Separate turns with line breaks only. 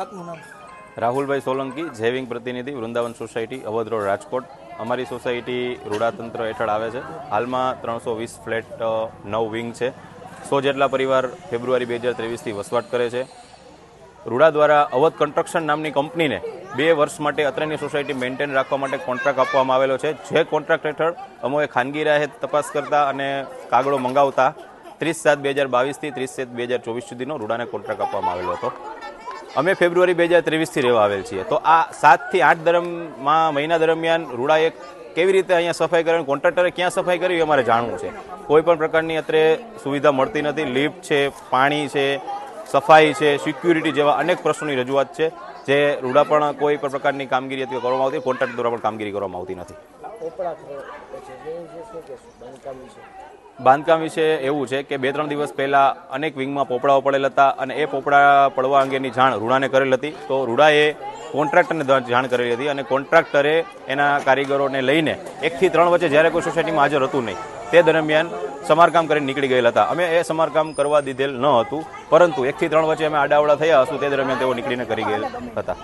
આપનું નામ?
રાહુલભાઈ સોલંકી જેવિંગ પ્રતિનિધિ, વૃંદાવન સોસાયટી અવધ રોડ રાજકોટ. અમારી સોસાયટી રૂડાતંત્ર હેઠળ આવે છે. હાલમાં ત્રણસો વીસ ફ્લેટ નવ વિંગ છે. સો જેટલા પરિવાર ફેબ્રુઆરી બે હજાર ત્રેવીસથી વસવાટ કરે છે. રૂડા દ્વારા અવધ કન્સ્ટ્રક્શન નામની કંપનીને બે વર્ષ માટે અત્રેની સોસાયટી મેન્ટેન રાખવા માટે કોન્ટ્રાક્ટ આપવામાં આવેલો છે. જે કોન્ટ્રાક્ટ હેઠળ અમોએ ખાનગી રાહે તપાસ કરતા અને કાગળો મંગાવતા ત્રીસ સાત બે હજાર બાવીસથી ત્રીસ સાત બે હજાર ચોવીસ સુધીનો રૂડાને કોન્ટ્રાક્ટ આપવામાં આવેલો હતો. અમે ફેબ્રુઆરી બે હજાર ત્રેવીસથી રહેવા આવેલ છીએ. તો આ સાતથી આઠ દરમિયાન મહિના દરમિયાન રૂડાએ કેવી રીતે અહીંયા સફાઈ કરવાની, કોન્ટ્રાક્ટરે ક્યાં સફાઈ કરી એ અમારે જાણવું છે. કોઈ પણ પ્રકારની અત્રે સુવિધા મળતી નથી. લિફ્ટ છે, પાણી છે, સફાઈ છે, સિક્યુરિટી જેવા અનેક પ્રશ્નોની રજૂઆત છે, જે રૂડા પણ કોઈ પણ પ્રકારની કામગીરી અત્યારે કરવામાં આવતી કોન્ટ્રાક્ટ દ્વારા પણ કામગીરી કરવામાં આવતી નથી.
બાંધકામ વિશે.
એવું છે કે બે ત્રણ દિવસ પહેલા અનેક વિંગમાં પોપડાઓ પડેલ હતા અને એ પોપડા પડવા અંગેની જાણ રૂડાને કરેલ હતી. તો રૂડાએ કોન્ટ્રાક્ટરને જાણ કરેલી હતી અને કોન્ટ્રાક્ટરે એના કારીગરોને લઈને એકથી ત્રણ વચ્ચે જ્યારે કોઈ સોસાયટીમાં હાજર હતું નહીં, તે દરમિયાન સમારકામ કરીને નીકળી ગયેલા હતા. અમે એ સમારકામ કરવા દીધેલ ન હતું, પરંતુ એકથી ત્રણ વચ્ચે અમે આડાવડા થયા હશું, તે દરમિયાન તેઓ નીકળીને કરી ગયેલ હતા.